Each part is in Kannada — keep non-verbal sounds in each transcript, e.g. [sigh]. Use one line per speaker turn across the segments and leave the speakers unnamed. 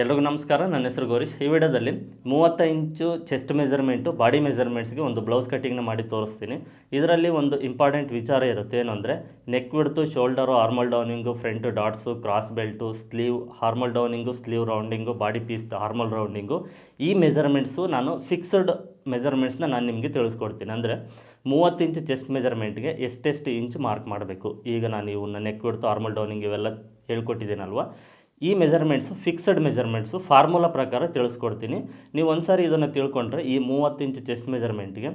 ಎಲ್ರಿಗೂ ನಮಸ್ಕಾರ. ನನ್ನ ಹೆಸರು ಗೌರೀಶ್. ಈ ವಿಡಿಯೋದಲ್ಲಿ ಮೂವತ್ತ ಇಂಚು ಚೆಸ್ಟ್ ಮೆಜರ್ಮೆಂಟು ಬಾಡಿ ಮೆಜರ್ಮೆಂಟ್ಸ್ಗೆ ಒಂದು ಬ್ಲೌಸ್ ಕಟ್ಟಿಂಗ್ನ ಮಾಡಿ ತೋರಿಸ್ತೀನಿ. ಇದರಲ್ಲಿ ಒಂದು ಇಂಪಾರ್ಟೆಂಟ್ ವಿಚಾರ ಇರುತ್ತೆ. ಏನು ಅಂದರೆ ನೆಕ್ ಬಿಡ್ತು shoulder armhole downing front darts cross belt sleeve armhole downing sleeve rounding body piece armhole rounding ಈ ಮೆಜರ್ಮೆಂಟ್ಸು ನಾನು ಫಿಕ್ಸ್ಡ್ ಮೆಜರ್ಮೆಂಟ್ಸ್ನ ನಾನು ನಿಮಗೆ ತಿಳಿಸ್ಕೊಡ್ತೀನಿ. ಅಂದರೆ, ಮೂವತ್ತು ಇಂಚು ಚೆಸ್ಟ್ ಮೆಜರ್ಮೆಂಟ್ಗೆ ಎಷ್ಟೆಷ್ಟು ಇಂಚ್ ಮಾರ್ಕ್ ಮಾಡಬೇಕು? ಈಗ ನಾನು ಇವನ್ನ ನೆಕ್ ಬಿಡ್ತು ಹಾರ್ಮಲ್ ಡೌನಿಂಗ್ ಇವೆಲ್ಲ ಹೇಳ್ಕೊಟ್ಟಿದ್ದೀನಲ್ವ? ಈ ಮೆಜರ್ಮೆಂಟ್ಸು ಫಿಕ್ಸಡ್ ಮೆಜರ್ಮೆಂಟ್ಸು ಫಾರ್ಮುಲಾ ಪ್ರಕಾರ ತಿಳಿಸ್ಕೊಡ್ತೀನಿ. ನೀವು ಒಂದು ಸಾರಿ ಇದನ್ನು ತಿಳ್ಕೊಂಡ್ರೆ ಈ ಮೂವತ್ತು ಇಂಚ್ ಚೆಸ್ಟ್ ಮೆಜರ್ಮೆಂಟ್ಗೆ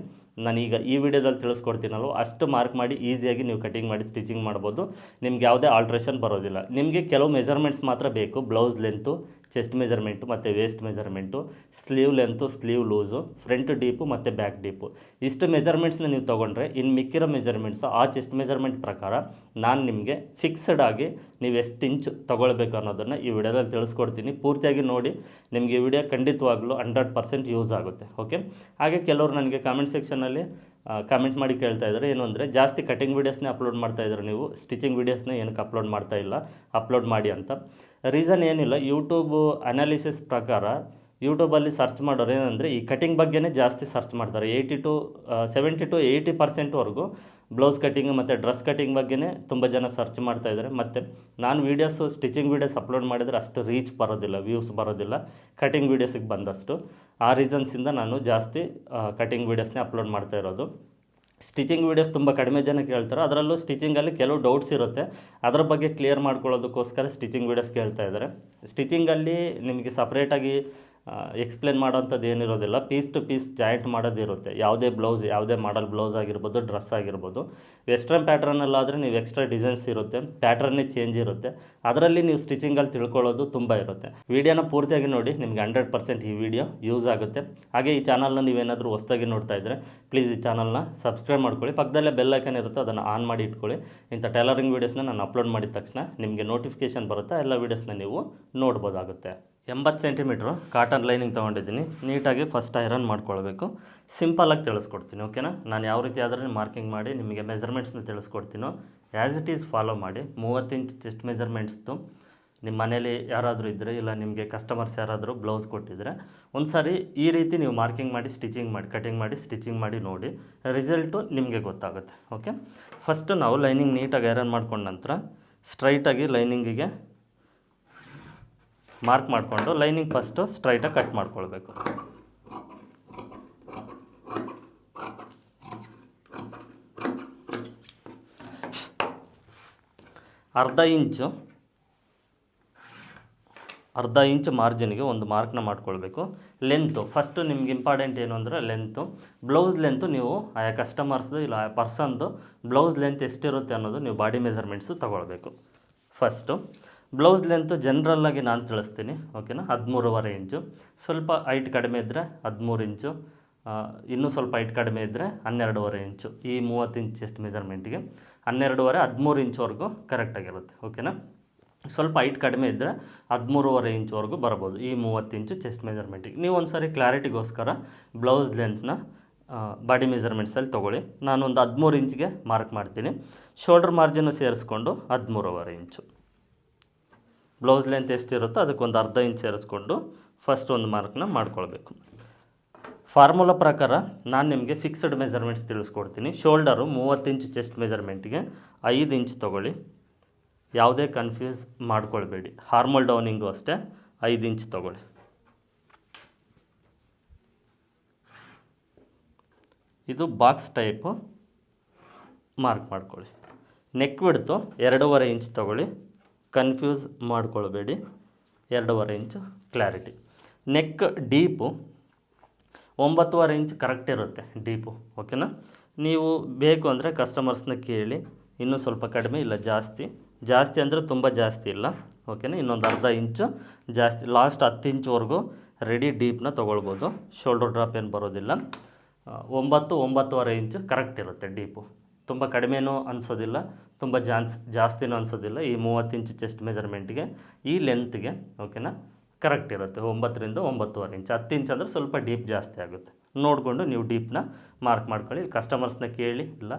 ನಾನೀಗ ಈ ವಿಡಿಯೋದಲ್ಲಿ ತಿಳಿಸ್ಕೊಡ್ತೀನಲ್ವ? ಅಷ್ಟು ಮಾರ್ಕ್ ಮಾಡಿ ಈಸಿಯಾಗಿ ನೀವು ಕಟಿಂಗ್ ಮಾಡಿ ಸ್ಟಿಚಿಂಗ್ ಮಾಡ್ಬೋದು. ನಿಮ್ಗೆ ಯಾವುದೇ ಆಲ್ಟ್ರೇಷನ್ ಬರೋದಿಲ್ಲ. ನಿಮಗೆ ಕೆಲವು ಮೆಜರ್ಮೆಂಟ್ಸ್ ಮಾತ್ರ ಬೇಕು. ಬ್ಲೌಸ್ ಲೆಂತು ಚೆಸ್ಟ್ ಮೆಜರ್ಮೆಂಟು ಮತ್ತು waist measurement sleeve length sleeve loose front deep ಮತ್ತು ಬ್ಯಾಕ್ ಡೀಪು ಇಷ್ಟು ಮೆಜರ್ಮೆಂಟ್ಸ್ನ ನೀವು ತೊಗೊಂಡ್ರೆ ಇನ್ನು ಮಿಕ್ಕಿರೋ ಮೆಜರ್ಮೆಂಟ್ಸು ಆ ಚೆಸ್ಟ್ ಮೆಜರ್ಮೆಂಟ್ ಪ್ರಕಾರ ನಾನು ನಿಮಗೆ ಫಿಕ್ಸ್ಡ್ ಆಗಿ ನೀವು ಎಷ್ಟು ಇಂಚ್ ತೊಗೊಳ್ಬೇಕು ಅನ್ನೋದನ್ನು ಈ ವಿಡಿಯೋದಲ್ಲಿ ತಿಳಿಸ್ಕೊಡ್ತೀನಿ. ಪೂರ್ತಿಯಾಗಿ ನೋಡಿ, ನಿಮಗೆ ಈ ವಿಡಿಯೋ ಖಂಡಿತವಾಗ್ಲೂ ಹಂಡ್ರೆಡ್ ಪರ್ಸೆಂಟ್ ಯೂಸ್ ಆಗುತ್ತೆ ಓಕೆ ಹಾಗೆ ಕೆಲವರು ನನಗೆ ಕಾಮೆಂಟ್ ಸೆಕ್ಷನಲ್ಲಿ ಕಾಮೆಂಟ್ ಮಾಡಿ ಕೇಳ್ತಾ ಇದ್ದಾರೆ ಏನು ಅಂದರೆ, ಜಾಸ್ತಿ ಕಟಿಂಗ್ ವೀಡಿಯೋಸ್ನೇ ಅಪ್ಲೋಡ್ ಮಾಡ್ತಾ ಇದ್ದಾರೆ ನೀವು ಸ್ಟಿಚಿಂಗ್ ವೀಡಿಯೋಸ್ನೇ ಏನಕ್ಕೆ ಅಪ್ಲೋಡ್ ಮಾಡ್ತಾ ಇಲ್ಲ ಅಪ್ಲೋಡ್ ಮಾಡಿ ಅಂತ. ರೀಸನ್ ಏನಿಲ್ಲ ಯೂಟ್ಯೂಬು ಅನಾಲಿಸಿಸ್ ಪ್ರಕಾರ ಯೂಟ್ಯೂಬಲ್ಲಿ ಸರ್ಚ್ ಮಾಡೋರು ಏನಂದರೆ ಈ ಕಟಿಂಗ್ ಬಗ್ಗೆನೇ ಜಾಸ್ತಿ ಸರ್ಚ್ ಮಾಡ್ತಾರೆ. Eighty to seventy to eighty ಪರ್ಸೆಂಟ್ವರೆಗೂ blouse cutting ಮತ್ತು ಡ್ರೆಸ್ ಕಟಿಂಗ್ ಬಗ್ಗೆನೇ ತುಂಬ ಜನ ಸರ್ಚ್ ಮಾಡ್ತಾ ಇದ್ದಾರೆ. ಮತ್ತು ನಾನು ವೀಡಿಯೋಸು ಸ್ಟಿಚಿಂಗ್ ವೀಡಿಯೋಸ್ ಅಪ್ಲೋಡ್ ಮಾಡಿದರೆ ಅಷ್ಟು ರೀಚ್ ಬರೋದಿಲ್ಲ ವ್ಯೂಸ್ ಬರೋದಿಲ್ಲ ಕಟಿಂಗ್ ವೀಡಿಯೋಸಿಗೆ ಬಂದಷ್ಟು. ಆ ರೀಸನ್ಸಿಂದ ನಾನು ಜಾಸ್ತಿ ಕಟಿಂಗ್ ವೀಡಿಯೋಸ್ನೇ ಅಪ್ಲೋಡ್ ಮಾಡ್ತಾ ಇರೋದು. ಸ್ಟಿಚಿಂಗ್ ವೀಡಿಯೋಸ್ ತುಂಬ ಕಡಿಮೆ ಜನ ಕೇಳ್ತಾರೆ. ಅದರಲ್ಲೂ ಸ್ಟಿಚಿಂಗಲ್ಲಿ ಕೆಲವು ಡೌಟ್ಸ್ ಇರುತ್ತೆ. ಅದರ ಬಗ್ಗೆ ಕ್ಲಿಯರ್ ಮಾಡ್ಕೊಳ್ಳೋದಕ್ಕೋಸ್ಕರ ಸ್ಟಿಚಿಂಗ್ ವೀಡಿಯೋಸ್ ಕೇಳ್ತಾ ಇದ್ದಾರೆ. ಸ್ಟಿಚಿಂಗಲ್ಲಿ ನಿಮಗೆ ಸಪ್ರೇಟಾಗಿ ಎಕ್ಸ್ಪ್ಲೇನ್ ಮಾಡೋಂಥದ್ದು ಏನಿರೋದಿಲ್ಲ. ಪೀಸ್ ಟು ಪೀಸ್ ಜಾಯಿಂಟ್ ಮಾಡೋದಿರುತ್ತೆ ಯಾವುದೇ ಬ್ಲೌಸ್ ಯಾವುದೇ ಮಾಡಲ್ ಬ್ಲೌಸ್ ಆಗಿರ್ಬೋದು ಡ್ರೆಸ್ ಆಗಿರ್ಬೋದು. ವೆಸ್ಟ್ರನ್ ಪ್ಯಾಟ್ರನ್ನಲ್ಲಾದರೆ ನೀವು ಎಕ್ಸ್ಟ್ರಾ ಡಿಸೈನ್ಸ್ ಇರುತ್ತೆ. ಪ್ಯಾಟ್ರನ್ನೇ ಚೇಂಜ್ ಇರುತ್ತೆ. ಅದರಲ್ಲಿ ನೀವು ಸ್ಟಿಚಿಂಗಲ್ಲಿ ತಿಳ್ಕೊಳ್ಳೋದು ತುಂಬ ಇರುತ್ತೆ. ವಿಡಿಯೋನ ಪೂರ್ತಿಯಾಗಿ ನೋಡಿ, ನಿಮಗೆ ಹಂಡ್ರೆಡ್ ಪರ್ಸೆಂಟ್ ಈ ವಿಡಿಯೋ ಯೂಸ್ ಆಗುತ್ತೆ. ಹಾಗೆ ಈ ಚಾನಲ್ನ ನೀವೇನಾದರೂ ಹೊಸದಾಗಿ ನೋಡ್ತಾ ಇದ್ದರೆ ಪ್ಲೀಸ್ ಈ ಚಾನಲ್ನ ಸಬ್ಸ್ಕ್ರೈಬ್ ಮಾಡ್ಕೊಳ್ಳಿ. ಪಕ್ಕದಲ್ಲೇ ಬೆಲ್ ಐಕನ್ ಇರುತ್ತೆ, ಅದನ್ನು ಆನ್ ಮಾಡಿ ಇಟ್ಕೊಳ್ಳಿ. ಇಂಥ ಟೈಲರಿಂಗ್ ವೀಡಿಯೋಸ್ನ ನಾನು ಅಪ್ಲೋಡ್ ಮಾಡಿದ ತಕ್ಷಣ ನಿಮಗೆ ನೋಟಿಫಿಕೇಷನ್ ಬರುತ್ತೆ, ಎಲ್ಲ ವೀಡಿಯೋಸ್ನ ನೀವು ನೋಡ್ಬೋದಾಗುತ್ತೆ. ಎಂಬತ್ತು ಸೆಂಟಿಮೀಟ್ರು ಕಾಟನ್ ಲೈನಿಂಗ್ ತೊಗೊಂಡಿದ್ದೀನಿ. ನೀಟಾಗಿ ಫಸ್ಟ್ ಐರನ್ ಮಾಡ್ಕೊಳ್ಬೇಕು. ಸಿಂಪಲಾಗಿ ತಿಳಿಸ್ಕೊಡ್ತೀನಿ ಓಕೆನಾ ನಾನು ಯಾವ ರೀತಿ ಆದರೆ ಮಾರ್ಕಿಂಗ್ ಮಾಡಿ, ನಿಮಗೆ ಮೆಜರ್ಮೆಂಟ್ಸ್ನ ತಿಳಿಸ್ಕೊಡ್ತೀನೋ ಆ್ಯಸ್ ಇಟ್ ಈಸ್ ಫಾಲೋ ಮಾಡಿ. ಮೂವತ್ತು ಇಂಚ್ ಚೆಸ್ಟ್ ಮೆಜರ್ಮೆಂಟ್ಸ್ದು ನಿಮ್ಮ ಮನೇಲಿ ಯಾರಾದರೂ ಇದ್ದರೆ ಇಲ್ಲ ನಿಮಗೆ ಕಸ್ಟಮರ್ಸ್ ಯಾರಾದರೂ ಬ್ಲೌಸ್ ಕೊಟ್ಟಿದ್ದರೆ ಒಂದು ಸಾರಿ ಈ ರೀತಿ ನೀವು ಮಾರ್ಕಿಂಗ್ ಮಾಡಿ ಸ್ಟಿಚಿಂಗ್ ಮಾಡಿ ಕಟಿಂಗ್ ಮಾಡಿ ಸ್ಟಿಚಿಂಗ್ ಮಾಡಿ ನೋಡಿ ರಿಸಲ್ಟು ನಿಮಗೆ ಗೊತ್ತಾಗುತ್ತೆ ಓಕೆ ಫಸ್ಟು ನಾವು ಲೈನಿಂಗ್ ನೀಟಾಗಿ ಐರನ್ ಮಾಡ್ಕೊಂಡ ನಂತರ ಸ್ಟ್ರೈಟಾಗಿ ಲೈನಿಂಗಿಗೆ ಮಾರ್ಕ್ ಮಾಡಿಕೊಂಡು ಲೈನಿಂಗ್ ಫಸ್ಟು ಸ್ಟ್ರೈಟಾಗಿ ಕಟ್ ಮಾಡ್ಕೊಳ್ಬೇಕು. ಅರ್ಧ ಇಂಚು, ಅರ್ಧ ಇಂಚ್ ಮಾರ್ಜಿನ್ಗೆ ಒಂದು ಮಾರ್ಕ್ನ ಮಾಡ್ಕೊಳ್ಬೇಕು. ಲೆಂತು ಫಸ್ಟು ನಿಮ್ಗೆ ಇಂಪಾರ್ಟೆಂಟ್ ಏನು ಅಂದರೆ ಲೆಂತು ಬ್ಲೌಸ್ ಲೆಂತು ನೀವು ಆಯಾ ಕಸ್ಟಮರ್ಸ್ದು ಇಲ್ಲ ಆಯಾ ಪರ್ಸನ್ದು ಬ್ಲೌಸ್ ಲೆಂತ್ ಎಷ್ಟಿರುತ್ತೆ ಅನ್ನೋದು ನೀವು ಬಾಡಿ ಮೆಜರ್ಮೆಂಟ್ಸು ತೊಗೊಳ್ಬೇಕು. ಫಸ್ಟು ಬ್ಲೌಸ್ ಲೆಂತು ಜನ್ರಲ್ಲಾಗಿ ನಾನು ತಿಳಿಸ್ತೀನಿ ಓಕೆನಾ ಹದಿಮೂರುವರೆ ಇಂಚು. ಸ್ವಲ್ಪ ಹೈಟ್ ಕಡಿಮೆ ಇದ್ದರೆ ಹದಿಮೂರು ಇಂಚು. ಇನ್ನೂ ಸ್ವಲ್ಪ ಹೈಟ್ ಕಡಿಮೆ ಇದ್ದರೆ ಹನ್ನೆರಡೂವರೆ ಇಂಚು. ಈ ಮೂವತ್ತು ಇಂಚ್ ಎಷ್ಟು ಮೆಜರ್ಮೆಂಟಿಗೆ ಹನ್ನೆರಡುವರೆ, ಹದಿಮೂರು ಇಂಚ್ವರೆಗೂ ಕರೆಕ್ಟಾಗಿರುತ್ತೆ ಓಕೆನಾ ಸ್ವಲ್ಪ ಹೈಟ್ ಕಡಿಮೆ ಇದ್ದರೆ ಹದಿಮೂರುವರೆ ಇಂಚ್ವರೆಗೂ ಬರ್ಬೋದು. ಈ ಮೂವತ್ತು ಇಂಚು ಚೆಸ್ಟ್ ಮೆಜರ್ಮೆಂಟಿಗೆ ನೀವು ಒಂದು ಸಾರಿ ಕ್ಲಾರಿಟಿಗೋಸ್ಕರ ಬ್ಲೌಸ್ ಲೆಂತ್ನ ಬಾಡಿ ಮೆಜರ್ಮೆಂಟ್ಸಲ್ಲಿ ತೊಗೊಳ್ಳಿ. ನಾನು ಒಂದು ಹದಿಮೂರು ಇಂಚ್ಗೆ ಮಾರ್ಕ್ ಮಾಡ್ತೀನಿ. ಶೋಲ್ಡ್ರ್ ಮಾರ್ಜಿನ್ನು ಸೇರಿಸ್ಕೊಂಡು ಹದಿಮೂರುವರೆ ಇಂಚು. ಬ್ಲೌಸ್ ಲೆಂತ್ ಎಷ್ಟಿರುತ್ತೋ ಅದಕ್ಕೊಂದು ಅರ್ಧ ಇಂಚ್ ಸೇರಿಸ್ಕೊಂಡು ಫಸ್ಟ್ ಒಂದು ಮಾರ್ಕ್ನ ಮಾಡ್ಕೊಳ್ಬೇಕು. ಫಾರ್ಮುಲಾ ಪ್ರಕಾರ ನಾನು ನಿಮಗೆ ಫಿಕ್ಸ್ಡ್ ಮೆಜರ್ಮೆಂಟ್ಸ್ ತಿಳಿಸ್ಕೊಡ್ತೀನಿ. ಶೋಲ್ಡರು ಮೂವತ್ತು ಇಂಚ್ ಚೆಸ್ಟ್ ಮೆಜರ್ಮೆಂಟಿಗೆ ಐದು ಇಂಚ್ ತೊಗೊಳ್ಳಿ. ಯಾವುದೇ ಕನ್ಫ್ಯೂಸ್ ಮಾಡ್ಕೊಳ್ಬೇಡಿ. ಹಾರ್ಮಲ್ ಡೌನಿಂಗು ಅಷ್ಟೇ, ಐದು ಇಂಚ್ ತೊಗೊಳ್ಳಿ. ಇದು ಬಾಕ್ಸ್ ಟೈಪು ಮಾರ್ಕ್ ಮಾಡ್ಕೊಳ್ಳಿ. ನೆಕ್ ಬಿಡ್ತು ಎರಡೂವರೆ ಇಂಚ್ ತೊಗೊಳ್ಳಿ. ಕನ್ಫ್ಯೂಸ್ ಮಾಡ್ಕೊಳ್ಬೇಡಿ. ಎರಡೂವರೆ ಇಂಚು ಕ್ಲಾರಿಟಿ ನೆಕ್ ಡೀಪು ಒಂಬತ್ತುವರೆ ಇಂಚ್ ಕರೆಕ್ಟ್ ಇರುತ್ತೆ ಡೀಪು ಓಕೆನಾ ನೀವು ಬೇಕು ಅಂದರೆ ಕಸ್ಟಮರ್ಸ್ನ ಕೇಳಿ. ಇನ್ನೂ ಸ್ವಲ್ಪ ಕಡಿಮೆ ಇಲ್ಲ, ಜಾಸ್ತಿ. ಜಾಸ್ತಿ ಅಂದರೆ ತುಂಬ ಜಾಸ್ತಿ ಇಲ್ಲ ಓಕೆನಾ ಇನ್ನೊಂದು ಅರ್ಧ ಇಂಚು ಜಾಸ್ತಿ ಲಾಸ್ಟ್ ಹತ್ತು ಇಂಚ್ವರೆಗೂ ರೆಡಿ ಡೀಪ್ನ ತೊಗೊಳ್ಬೋದು. ಶೋಲ್ಡರ್ ಡ್ರಾಪ್ ಏನು ಬರೋದಿಲ್ಲ. ಒಂಬತ್ತು, ಒಂಬತ್ತುವರೆ ಇಂಚು ಕರೆಕ್ಟ್ ಇರುತ್ತೆ ಡೀಪು ತುಂಬ ಕಡಿಮೆನೂ ಅನಿಸೋದಿಲ್ಲ, ತುಂಬ ಜಾನ್ಸ್, ಜಾಸ್ತಿನೂ ಅನಿಸೋದಿಲ್ಲ ಈ ಮೂವತ್ತು ಇಂಚ್ ಚೆಸ್ಟ್ ಮೆಜರ್ಮೆಂಟ್ಗೆ ಈ ಲೆಂತ್ಗೆ ಓಕೆನಾ ಕರೆಕ್ಟ್ ಇರುತ್ತೆ, ಒಂಬತ್ತರಿಂದ ಒಂಬತ್ತುವರೆ ಇಂಚ್. ಹತ್ತು ಇಂಚ್ ಅಂದರೆ ಸ್ವಲ್ಪ ಡೀಪ್ ಜಾಸ್ತಿ ಆಗುತ್ತೆ. ನೋಡಿಕೊಂಡು ನೀವು ಡೀಪ್ನ ಮಾರ್ಕ್ ಮಾಡ್ಕೊಳ್ಳಿ. ಕಸ್ಟಮರ್ಸ್ನ ಕೇಳಿ, ಇಲ್ಲ,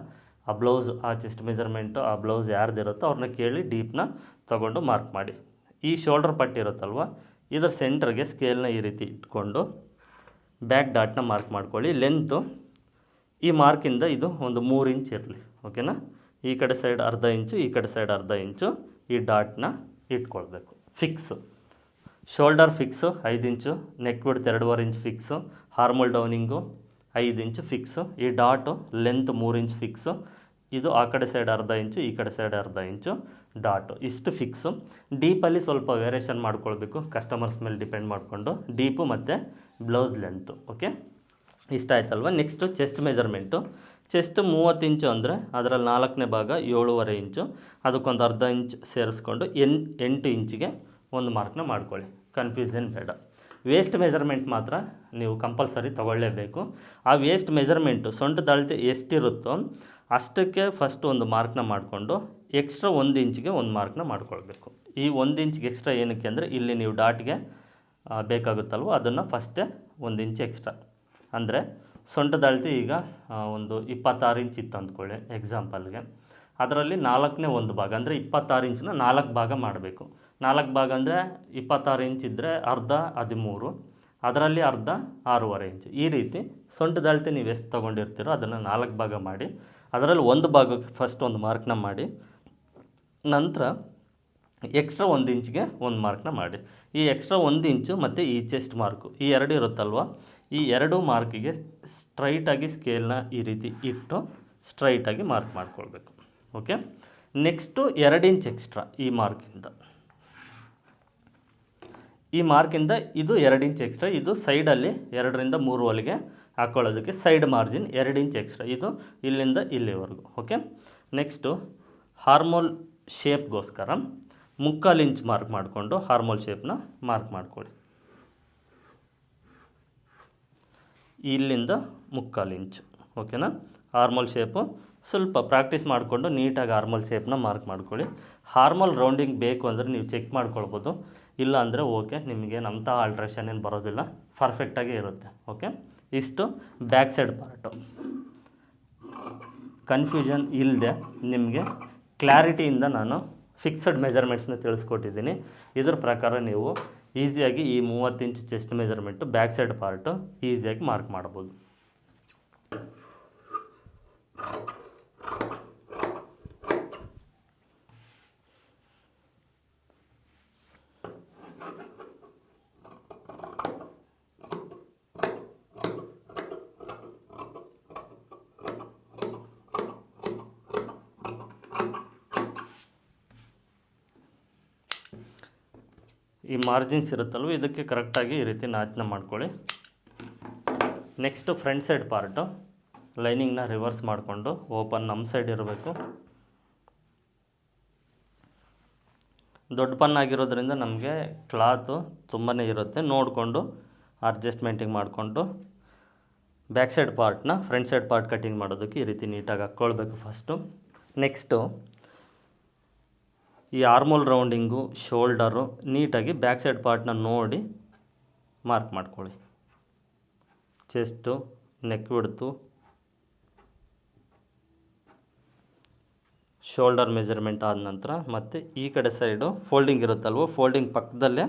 ಆ ಬ್ಲೌಸ್ ಆ ಚೆಸ್ಟ್ ಮೆಜರ್ಮೆಂಟು ಆ ಬ್ಲೌಸ್ ಯಾರ್ದಿರುತ್ತೋ ಅವ್ರನ್ನ ಕೇಳಿ ಡೀಪ್ನ ತೊಗೊಂಡು ಮಾರ್ಕ್ ಮಾಡಿ. ಈ ಶೋಲ್ಡರ್ ಪಟ್ಟಿ ಇರುತ್ತಲ್ವ, ಇದರ ಸೆಂಟ್ರಿಗೆ ಸ್ಕೇಲ್ನ ಈ ರೀತಿ ಇಟ್ಕೊಂಡು ಬ್ಯಾಕ್ ಡಾಟ್ನ ಮಾರ್ಕ್ ಮಾಡ್ಕೊಳ್ಳಿ. ಲೆಂತು ಈ ಮಾರ್ಕಿಂದ ಇದು ಒಂದು ಮೂರು ಇಂಚ್ ಇರಲಿ ಓಕೆನಾ ಈ ಕಡೆ ಸೈಡ್ ಅರ್ಧ ಇಂಚು, ಈ ಕಡೆ ಸೈಡ್ ಅರ್ಧ ಇಂಚು ಈ ಡಾಟ್ನ ಇಟ್ಕೊಳ್ಬೇಕು. ಫಿಕ್ಸು ಶೋಲ್ಡರ್ ಫಿಕ್ಸು ಐದು ಇಂಚು ನೆಕ್ ಬಿಡ್ತು ಎರಡೂವರೆ ಇಂಚ್ ಫಿಕ್ಸು ಹಾರ್ಮಲ್ ಡೌನಿಂಗು ಐದು ಇಂಚು ಫಿಕ್ಸು ಈ ಡಾಟು ಲೆಂತ್ ಮೂರು ಇಂಚ್ ಫಿಕ್ಸು ಇದು ಆ ಕಡೆ ಸೈಡ್ ಅರ್ಧ ಇಂಚು, ಈ ಕಡೆ ಸೈಡ್ ಅರ್ಧ ಇಂಚು ಡಾಟು ಇಷ್ಟು ಫಿಕ್ಸು ಡೀಪಲ್ಲಿ ಸ್ವಲ್ಪ ವೇರಿಯೇಷನ್ ಮಾಡ್ಕೊಳ್ಬೇಕು ಕಸ್ಟಮರ್ಸ್ ಮೇಲೆ ಡಿಪೆಂಡ್ ಮಾಡಿಕೊಂಡು ಡೀಪು ಮತ್ತು ಬ್ಲೌಸ್ ಲೆಂತು ಓಕೆ ಇಷ್ಟ ಆಯ್ತಲ್ವ? ನೆಕ್ಸ್ಟು ಚೆಸ್ಟ್ ಮೆಜರ್ಮೆಂಟು ಚೆಸ್ಟ್ ಮೂವತ್ತು ಇಂಚು ಅಂದರೆ ಅದರಲ್ಲಿ ನಾಲ್ಕನೇ ಭಾಗ ಏಳುವರೆ ಇಂಚು. ಅದಕ್ಕೊಂದು ಅರ್ಧ ಇಂಚ್ ಸೇರಿಸ್ಕೊಂಡು ಎನ್, ಎಂಟು ಇಂಚಿಗೆ ಒಂದು ಮಾರ್ಕ್ನ ಮಾಡ್ಕೊಳ್ಳಿ. ಕನ್ಫ್ಯೂಸನ್ ಬೇಡ. ವೇಸ್ಟ್ ಮೆಜರ್ಮೆಂಟ್ ಮಾತ್ರ ನೀವು ಕಂಪಲ್ಸರಿ ತೊಗೊಳ್ಳೇಬೇಕು. ಆ ವೇಸ್ಟ್ ಮೆಜರ್ಮೆಂಟು ಸೊಂಟದ ಅಳತೆ ಎಷ್ಟಿರುತ್ತೋ ಅಷ್ಟಕ್ಕೆ ಫಸ್ಟ್ ಒಂದು ಮಾರ್ಕ್ನ ಮಾಡಿಕೊಂಡು ಎಕ್ಸ್ಟ್ರಾ ಒಂದು ಇಂಚಿಗೆ ಒಂದು ಮಾರ್ಕ್ನ ಮಾಡ್ಕೊಳ್ಬೇಕು. ಈ ಒಂದು ಇಂಚಿಗೆ ಎಕ್ಸ್ಟ್ರಾ ಏನಕ್ಕೆ ಅಂದರೆ ಇಲ್ಲಿ ನೀವು ಡಾಟ್ಗೆ ಬೇಕಾಗುತ್ತಲ್ವ ಅದನ್ನು ಫಸ್ಟೇ ಒಂದು ಇಂಚ್ ಎಕ್ಸ್ಟ್ರಾ ಅಂದರೆ ಸೊಂಟದ ಅಳತೆ ಈಗ ಒಂದು ಇಪ್ಪತ್ತಾರು ಇಂಚ್ ಇತ್ತು ಅಂದ್ಕೊಳ್ಳಿ ಎಕ್ಸಾಂಪಲ್ಗೆ ಅದರಲ್ಲಿ ನಾಲ್ಕನೇ ಒಂದು ಭಾಗ, ಅಂದರೆ ಇಪ್ಪತ್ತಾರು ಇಂಚನ್ನ ನಾಲ್ಕು ಭಾಗ ಮಾಡಬೇಕು. ನಾಲ್ಕು ಭಾಗ ಅಂದರೆ ಇಪ್ಪತ್ತಾರು ಇಂಚ್ ಇದ್ದರೆ ಅರ್ಧ ಹದಿಮೂರು, ಅದರಲ್ಲಿ ಅರ್ಧ ಆರೂವರೆ ಇಂಚ್. ಈ ರೀತಿ ಸೊಂಟದ ಅಳತೆ ನೀವು ಎಷ್ಟು ತೊಗೊಂಡಿರ್ತೀರೋ ಅದನ್ನು ನಾಲ್ಕು ಭಾಗ ಮಾಡಿ, ಅದರಲ್ಲಿ ಒಂದು ಭಾಗಕ್ಕೆ ಫಸ್ಟ್ ಒಂದು ಮಾರ್ಕ್ನ ಮಾಡಿ, ನಂತರ ಎಕ್ಸ್ಟ್ರಾ ಒಂದು ಇಂಚಿಗೆ ಒಂದು ಮಾರ್ಕ್ನ ಮಾಡಿ. ಈ ಎಕ್ಸ್ಟ್ರಾ ಒಂದು ಇಂಚು ಮತ್ತು ಈ ಚೆಸ್ಟ್ ಮಾರ್ಕು ಈ ಎರಡು ಇರುತ್ತಲ್ವ? ಈ ಎರಡು ಮಾರ್ಕಿಗೆ ಸ್ಟ್ರೈಟಾಗಿ ಸ್ಕೇಲ್ನ ಈ ರೀತಿ ಇಟ್ಟು ಸ್ಟ್ರೈಟಾಗಿ ಮಾರ್ಕ್ ಮಾಡ್ಕೊಳ್ಬೇಕು. ಓಕೆ ನೆಕ್ಸ್ಟು ಎರಡು ಇಂಚ್ ಎಕ್ಸ್ಟ್ರಾ ಈ ಮಾರ್ಕಿಂದ ಈ ಮಾರ್ಕಿಂದ ಇದು ಎರಡು ಇಂಚ್ ಎಕ್ಸ್ಟ್ರಾ ಇದು ಸೈಡಲ್ಲಿ ಎರಡರಿಂದ ಮೂರು ಹೊಲಿಗೆ ಹಾಕ್ಕೊಳ್ಳೋದಕ್ಕೆ ಸೈಡ್ ಮಾರ್ಜಿನ್ ಎರಡು ಇಂಚ್ ಎಕ್ಸ್ಟ್ರಾ ಇದು ಇಲ್ಲಿಂದ ಇಲ್ಲಿವರೆಗೂ. ಓಕೆ ನೆಕ್ಸ್ಟು ಹಾರ್ಮೋಲ್ ಶೇಪ್ಗೋಸ್ಕರ ಮುಕ್ಕಾಲು ಇಂಚ್ ಮಾರ್ಕ್ ಮಾಡಿಕೊಂಡು ಹಾರ್ಮೋಲ್ ಶೇಪ್ನ ಮಾರ್ಕ್ ಮಾಡಿಕೊಳ್ಳಿ. ಇಲ್ಲಿಂದ ಮುಕ್ಕಾಲು ಇಂಚು ಓಕೆನಾ ಹಾರ್ಮೋಲ್ ಶೇಪು ಸ್ವಲ್ಪ ಪ್ರಾಕ್ಟೀಸ್ ಮಾಡಿಕೊಂಡು ನೀಟಾಗಿ ಹಾರ್ಮೋಲ್ ಶೇಪ್ನ ಮಾರ್ಕ್ ಮಾಡ್ಕೊಳ್ಳಿ. ಹಾರ್ಮೋಲ್ ರೌಂಡಿಂಗ್ ಬೇಕು ಅಂದರೆ ನೀವು ಚೆಕ್ ಮಾಡ್ಕೊಳ್ಬೋದು. ಇಲ್ಲ ಅಂದರೆ ಓಕೆ ನಿಮಗೆ ನಮ್ಮಂಥ ಆಲ್ಟ್ರೇಷನ್ ಏನು ಬರೋದಿಲ್ಲ ಪರ್ಫೆಕ್ಟಾಗಿ ಇರುತ್ತೆ ಓಕೆ ಇಷ್ಟು ಬ್ಯಾಕ್ ಸೈಡ್ ಪಾರ್ಟು ಕನ್ಫ್ಯೂಷನ್ ಇಲ್ಲದೆ ನಿಮಗೆ ಕ್ಲಾರಿಟಿಯಿಂದ ನಾನು ಫಿಕ್ಸಡ್ ಮೆಜರ್ಮೆಂಟ್ಸ್ನ ತಿಳಿಸ್ಕೊಟ್ಟಿದ್ದೀನಿ. ಇದ್ರ ಪ್ರಕಾರ ನೀವು ಈಸಿಯಾಗಿ ಈ ಮೂವತ್ತು inch chest measurement back side part ಈಸಿಯಾಗಿ ಮಾರ್ಕ್ ಮಾಡ್ಬೋದು. ಈ ಮಾರ್ಜಿನ್ಸ್ ಇರುತ್ತಲ್ವ, ಇದಕ್ಕೆ ಕರೆಕ್ಟಾಗಿ ಈ ರೀತಿ ನಾಚನ ಮಾಡ್ಕೊಳ್ಳಿ. ನೆಕ್ಸ್ಟು ಫ್ರಂಟ್ ಸೈಡ್ ಪಾರ್ಟು ಲೈನಿಂಗ್ನ ರಿವರ್ಸ್ ಮಾಡಿಕೊಂಡು ಓಪನ್ ನಮ್ಮ ಸೈಡ್ ಇರಬೇಕು. ದೊಡ್ಡ ಪನ್ ಆಗಿರೋದ್ರಿಂದ ನಮಗೆ ಕ್ಲಾತು ತುಂಬಾ ಇರುತ್ತೆ. ನೋಡಿಕೊಂಡು ಅಡ್ಜಸ್ಟ್ಮೆಂಟಿಂಗ್ ಮಾಡಿಕೊಂಡು ಬ್ಯಾಕ್ ಸೈಡ್ ಪಾರ್ಟ್ನ ಫ್ರಂಟ್ ಸೈಡ್ ಪಾರ್ಟ್ ಕಟ್ಟಿಂಗ್ ಮಾಡೋದಕ್ಕೆ ಈ ರೀತಿ ನೀಟಾಗಿ ಹಾಕ್ಕೊಳ್ಬೇಕು ಫಸ್ಟು ನೆಕ್ಸ್ಟು ಈ ಆರ್ಮೋಲ್ ರೌಂಡಿಂಗು ಶೋಲ್ಡರು ನೀಟಾಗಿ ಬ್ಯಾಕ್ ಸೈಡ್ ಪಾರ್ಟ್ನ ನೋಡಿ ಮಾರ್ಕ್ ಮಾಡ್ಕೊಳ್ಳಿ. Chest neck width shoulder measurement ಆದ ನಂತರ ಮತ್ತು ಈ ಕಡೆ ಸೈಡು ಫೋಲ್ಡಿಂಗ್ ಇರುತ್ತಲ್ವ ಫೋಲ್ಡಿಂಗ್ ಪಕ್ಕದಲ್ಲೇ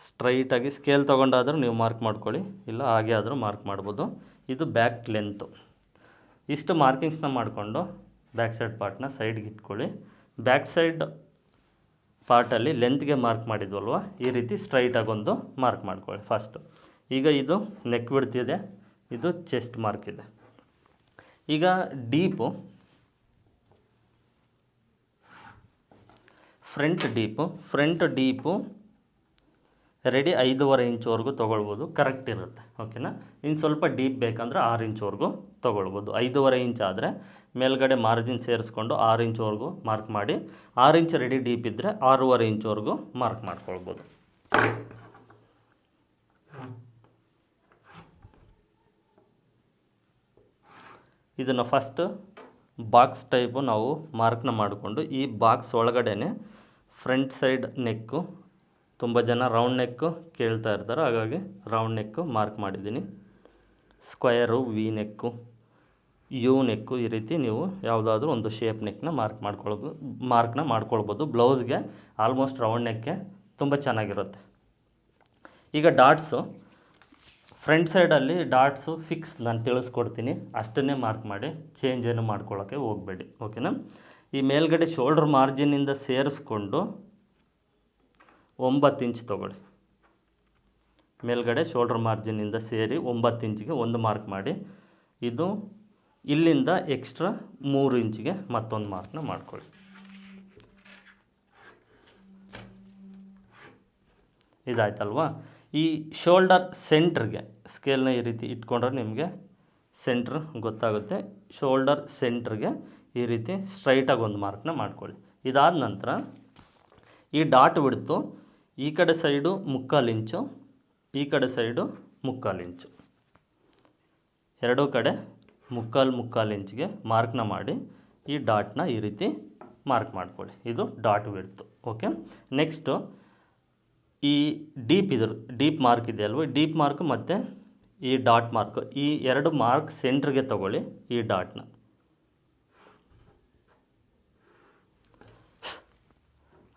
ಸ್ಟ್ರೈಟಾಗಿ ಸ್ಕೇಲ್ ತೊಗೊಂಡಾದರೂ ನೀವು ಮಾರ್ಕ್ ಮಾಡ್ಕೊಳ್ಳಿ, ಇಲ್ಲ ಹಾಗೆ ಆದರೂ ಮಾರ್ಕ್ ಮಾಡ್ಬೋದು. ಇದು ಬ್ಯಾಕ್ ಲೆಂತು ಇಷ್ಟು ಮಾರ್ಕಿಂಗ್ಸ್ನ ಮಾಡಿಕೊಂಡು ಬ್ಯಾಕ್ ಸೈಡ್ ಪಾರ್ಟ್ನ ಸೈಡ್ಗೆ ಇಟ್ಕೊಳ್ಳಿ. ಬ್ಯಾಕ್ ಸೈಡ್ ಪಾರ್ಟಲ್ಲಿ ಲೆಂತ್ಗೆ ಮಾರ್ಕ್ ಮಾಡಿದ್ವಲ್ವ? ಈ ರೀತಿ ಸ್ಟ್ರೈಟಾಗಿ ಒಂದು ಮಾರ್ಕ್ ಮಾಡ್ಕೊಳ್ಳಿ ಫಸ್ಟು ಈಗ ಇದು ನೆಕ್ ಬಿಡ್ತಿದೆ ಇದು ಚೆಸ್ಟ್ ಮಾರ್ಕ್ ಇದೆ. ಈಗ deep front deep front deep ready ಐದೂವರೆ ಇಂಚ್ವರೆಗೂ ತೊಗೊಳ್ಬೋದು ಕರೆಕ್ಟ್ ಇರುತ್ತೆ ಓಕೆನಾ ಇನ್ನು ಸ್ವಲ್ಪ ಡೀಪ್ ಬೇಕಂದ್ರೆ ಆರು ಇಂಚ್ವರೆಗೂ ತೊಗೊಳ್ಬೋದು, ಐದೂವರೆ ಇಂಚ್ ಆದರೆ ಮೇಲ್ಗಡೆ ಮಾರ್ಜಿನ್ ಸೇರಿಸ್ಕೊಂಡು ಆರು ಇಂಚ್ವರೆಗೂ ಮಾರ್ಕ್ ಮಾಡಿ, ಆರು ಇಂಚ್ ರೆಡಿ ಡೀಪ್ ಇದ್ದರೆ ಆರೂವರೆ ಇಂಚ್ವರೆಗೂ ಮಾರ್ಕ್ ಮಾಡ್ಕೊಳ್ಬೋದು. ಇದನ್ನು ಫಸ್ಟ್ ಬಾಕ್ಸ್ ಟೈಪು ನಾವು ಮಾರ್ಕ್ನ ಮಾಡಿಕೊಂಡು, ಈ ಬಾಕ್ಸ್ ಒಳಗಡೆ ಫ್ರಂಟ್ ಸೈಡ್ ನೆಕ್ಕು ತುಂಬ ಜನ ರೌಂಡ್ ನೆಕ್ಕು ಕೇಳ್ತಾ ಇರ್ತಾರೆ, ಹಾಗಾಗಿ ರೌಂಡ್ ನೆಕ್ಕು ಮಾರ್ಕ್ ಮಾಡಿದ್ದೀನಿ. Square V neck U neck ಈ ರೀತಿ ನೀವು ಯಾವುದಾದ್ರೂ ಒಂದು ಶೇಪ್ ನೆಕ್ನ ಮಾರ್ಕ್ ಮಾಡ್ಕೊಳ್ಬೋದು. ಮಾರ್ಕ್ನ ಮಾಡ್ಕೊಳ್ಬೋದು ಬ್ಲೌಸ್ಗೆ ಆಲ್ಮೋಸ್ಟ್ ರೌಂಡ್ ನೆಕ್ಕೆ ತುಂಬ ಚೆನ್ನಾಗಿರುತ್ತೆ. ಈಗ ಡಾಟ್ಸು ಫ್ರಂಟ್ ಸೈಡಲ್ಲಿ ಡಾಟ್ಸು ಫಿಕ್ಸ್ ನಾನು ತಿಳಿಸ್ಕೊಡ್ತೀನಿ. ಅಷ್ಟನ್ನೇ ಮಾರ್ಕ್ ಮಾಡಿ ಚೇಂಜ್ ಏನು ಮಾಡ್ಕೊಳ್ಳೋಕ್ಕೆ ಹೋಗಬೇಡಿ. ಓಕೆನಾ ಈ ಮೇಲ್ಗಡೆ ಶೋಲ್ಡ್ರ್ ಮಾರ್ಜಿನಿಂದ ಸೇರಿಸ್ಕೊಂಡು ಒಂಬತ್ತು ಇಂಚ್ ತೊಗೊಳ್ಳಿ. ಮೇಲ್ಗಡೆ ಶೋಲ್ಡ್ರ್ ಮಾರ್ಜಿನಿಂದ ಸೇರಿ ಒಂಬತ್ತು ಇಂಚಿಗೆ ಒಂದು ಮಾರ್ಕ್ ಮಾಡಿ. ಇದು ಇಲ್ಲಿಂದ ಎಕ್ಸ್ಟ್ರಾ ಮೂರು ಇಂಚಿಗೆ ಮತ್ತೊಂದು ಮಾರ್ಕ್ನ ಮಾಡ್ಕೊಳ್ಳಿ. ಇದಾಯ್ತಲ್ವಾ? ಈ ಶೋಲ್ಡರ್ ಸೆಂಟ್ರಿಗೆ ಸ್ಕೇಲ್ನ ಈ ರೀತಿ ಇಟ್ಕೊಂಡ್ರೆ ನಿಮಗೆ ಸೆಂಟ್ರ್ ಗೊತ್ತಾಗುತ್ತೆ. ಶೋಲ್ಡರ್ ಸೆಂಟ್ರಿಗೆ ಈ ರೀತಿ ಸ್ಟ್ರೈಟಾಗಿ ಒಂದು ಮಾರ್ಕ್ನ ಮಾಡ್ಕೊಳ್ಳಿ. ಇದಾದ ನಂತರ ಈ ಡಾಟ್ ಬಿಡ್ತು ಈ ಕಡೆ ಸೈಡು ಮುಕ್ಕಾಲು ಇಂಚು, ಈ ಕಡೆ ಸೈಡು ಮುಕ್ಕಾಲು ಇಂಚು. ಎರಡೂ ಕಡೆ ಮುಕ್ಕಾಲು ಮುಕ್ಕಾಲು ಇಂಚಿಗೆ ಮಾರ್ಕ್ನ ಮಾಡಿ ಈ ಡಾಟ್ನ ಈ ರೀತಿ ಮಾರ್ಕ್ ಮಾಡ್ಕೊಳ್ಳಿ. ಇದು ಡಾಟ್ ವಿಡ್ತು ಓಕೆ ನೆಕ್ಸ್ಟು ಈ ಡೀಪ್ ಇದ್ರ ಡೀಪ್ ಮಾರ್ಕ್ ಇದೆ ಅಲ್ವ? ಡೀಪ್ ಮಾರ್ಕ್ ಮತ್ತು ಈ ಡಾಟ್ ಮಾರ್ಕ್ ಈ ಎರಡು ಮಾರ್ಕ್ ಸೆಂಟ್ರಿಗೆ ತಗೊಳ್ಳಿ ಈ ಡಾಟ್ನ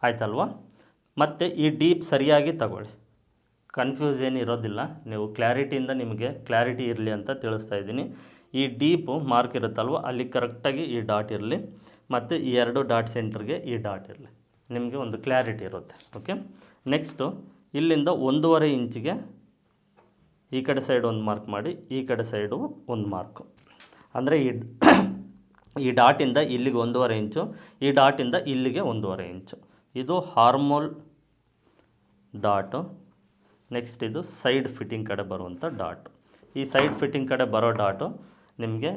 ಆಯ್ತಲ್ವಾ? ಮತ್ತು ಈ ಡೀಪ್ ಸರಿಯಾಗಿ ತಗೊಳ್ಳಿ. ಕನ್ಫ್ಯೂಸ್ ಏನು ಇರೋದಿಲ್ಲ ನೀವು ಕ್ಲಾರಿಟಿಯಿಂದ ನಿಮಗೆ ಕ್ಲಾರಿಟಿ ಇರಲಿ ಅಂತ ತಿಳಿಸ್ತಾ ಇದ್ದೀನಿ. ಈ ಡೀಪು ಮಾರ್ಕ್ ಇರುತ್ತಲ್ವ, ಅಲ್ಲಿ ಕರೆಕ್ಟಾಗಿ ಈ ಡಾಟ್ ಇರಲಿ, ಮತ್ತು ಈ ಎರಡು ಡಾಟ್ ಸೆಂಟ್ರಿಗೆ ಈ ಡಾಟ್ ಇರಲಿ. ನಿಮಗೆ ಒಂದು ಕ್ಲಾರಿಟಿ ಇರುತ್ತೆ ಓಕೆ ನೆಕ್ಸ್ಟು ಇಲ್ಲಿಂದ ಒಂದೂವರೆ ಇಂಚಿಗೆ ಈ ಕಡೆ ಸೈಡ್ ಒಂದು ಮಾರ್ಕ್ ಮಾಡಿ, ಈ ಕಡೆ ಸೈಡು ಒಂದು ಮಾರ್ಕು ಅಂದರೆ ಈ [coughs] ಈ ಡಾಟಿಂದ ಇಲ್ಲಿಗೆ ಒಂದೂವರೆ ಇಂಚು ಈ ಡಾಟಿಂದ ಇಲ್ಲಿಗೆ ಒಂದೂವರೆ ಇಂಚು ಇದು ಹಾರ್ಮೋಲ್ ಡಾಟು ನೆಕ್ಸ್ಟ್ ಇದು ಸೈಡ್ ಫಿಟ್ಟಿಂಗ್ ಕಡೆ ಬರುವಂಥ ಡಾಟು. ಈ ಸೈಡ್ ಫಿಟ್ಟಿಂಗ್ ಕಡೆ ಬರೋ ಡಾಟು ನಿಮಗೆ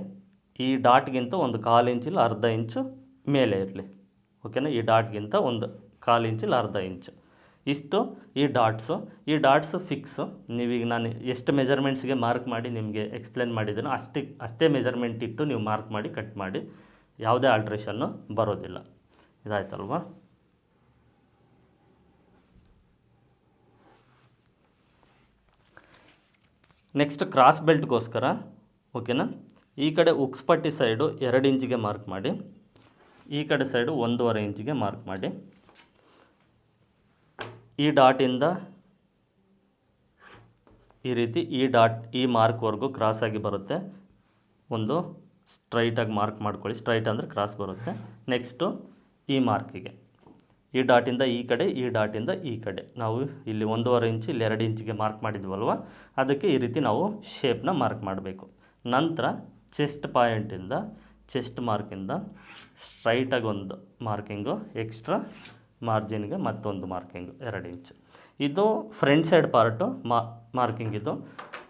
ಈ ಡಾಟ್ಗಿಂತ ಒಂದು ಕಾಲು ಇಂಚಿಲ್ಲ ಅರ್ಧ ಇಂಚು ಮೇಲೆ ಇರಲಿ. ಓಕೆನಾ? ಈ ಡಾಟ್ಗಿಂತ ಒಂದು ಕಾಲು ಇಂಚಿಲ್ಲ ಅರ್ಧ ಇಂಚು. ಇಷ್ಟು ಈ ಡಾಟ್ಸು. ಈ ಡಾಟ್ಸು ಫಿಕ್ಸು. ನೀವೀಗ ನಾನು ಎಷ್ಟು ಮೆಜರ್ಮೆಂಟ್ಸ್ಗೆ ಮಾರ್ಕ್ ಮಾಡಿ ನಿಮಗೆ ಎಕ್ಸ್ಪ್ಲೇನ್ ಮಾಡಿದ್ದೀನೋ ಅಷ್ಟೇ ಅಷ್ಟೇ ಮೆಜರ್ಮೆಂಟ್ ಇಟ್ಟು ನೀವು ಮಾರ್ಕ್ ಮಾಡಿ, ಕಟ್ ಮಾಡಿ, ಯಾವುದೇ ಆಲ್ಟ್ರೇಷನ್ನು ಬರೋದಿಲ್ಲ. ಇದಾಯ್ತಲ್ವಾ? ನೆಕ್ಸ್ಟ್ ಕ್ರಾಸ್ ಬೆಲ್ಟ್ಗೋಸ್ಕರ, ಓಕೆನಾ? ಈ ಕಡೆ ಉಕ್ಸ್ಪಟ್ಟಿ ಸೈಡು ಎರಡು ಇಂಚಿಗೆ ಮಾರ್ಕ್ ಮಾಡಿ, ಈ ಕಡೆ ಸೈಡು ಒಂದೂವರೆ ಇಂಚಿಗೆ ಮಾರ್ಕ್ ಮಾಡಿ. ಈ ಡಾಟಿಂದ ಈ ರೀತಿ ಈ ಡಾಟ್, ಈ ಮಾರ್ಕ್ವರೆಗೂ ಕ್ರಾಸಾಗಿ ಬರುತ್ತೆ. ಒಂದು ಸ್ಟ್ರೈಟಾಗಿ ಮಾರ್ಕ್ ಮಾಡ್ಕೊಳ್ಳಿ. ಸ್ಟ್ರೈಟ್ ಅಂದರೆ ಕ್ರಾಸ್ ಬರುತ್ತೆ. ನೆಕ್ಸ್ಟು ಈ ಮಾರ್ಕಿಗೆ ಈ ಡಾಟಿಂದ ಈ ಕಡೆ, ಈ ಡಾಟಿಂದ ಈ ಕಡೆ. ನಾವು ಇಲ್ಲಿ ಒಂದೂವರೆ ಇಂಚು, ಇಲ್ಲಿ ಎರಡು ಇಂಚಿಗೆ ಮಾರ್ಕ್ ಮಾಡಿದ್ವಲ್ವ? ಅದಕ್ಕೆ ಈ ರೀತಿ ನಾವು ಶೇಪ್ನ ಮಾರ್ಕ್ ಮಾಡಬೇಕು. ನಂತರ ಚೆಸ್ಟ್ ಪಾಯಿಂಟಿಂದ ಚೆಸ್ಟ್ ಮಾರ್ಕಿಂದ ಸ್ಟ್ರೈಟಾಗಿ ಒಂದು ಮಾರ್ಕಿಂಗು ಎಕ್ಸ್ಟ್ರಾ ಮಾರ್ಜಿನ್ಗೆ ಮತ್ತೊಂದು ಮಾರ್ಕಿಂಗು ಎರಡು ಇಂಚು ಇದು ಫ್ರಂಟ್ ಸೈಡ್ ಪಾರ್ಟು ಮಾರ್ಕಿಂಗ್ ಇದು.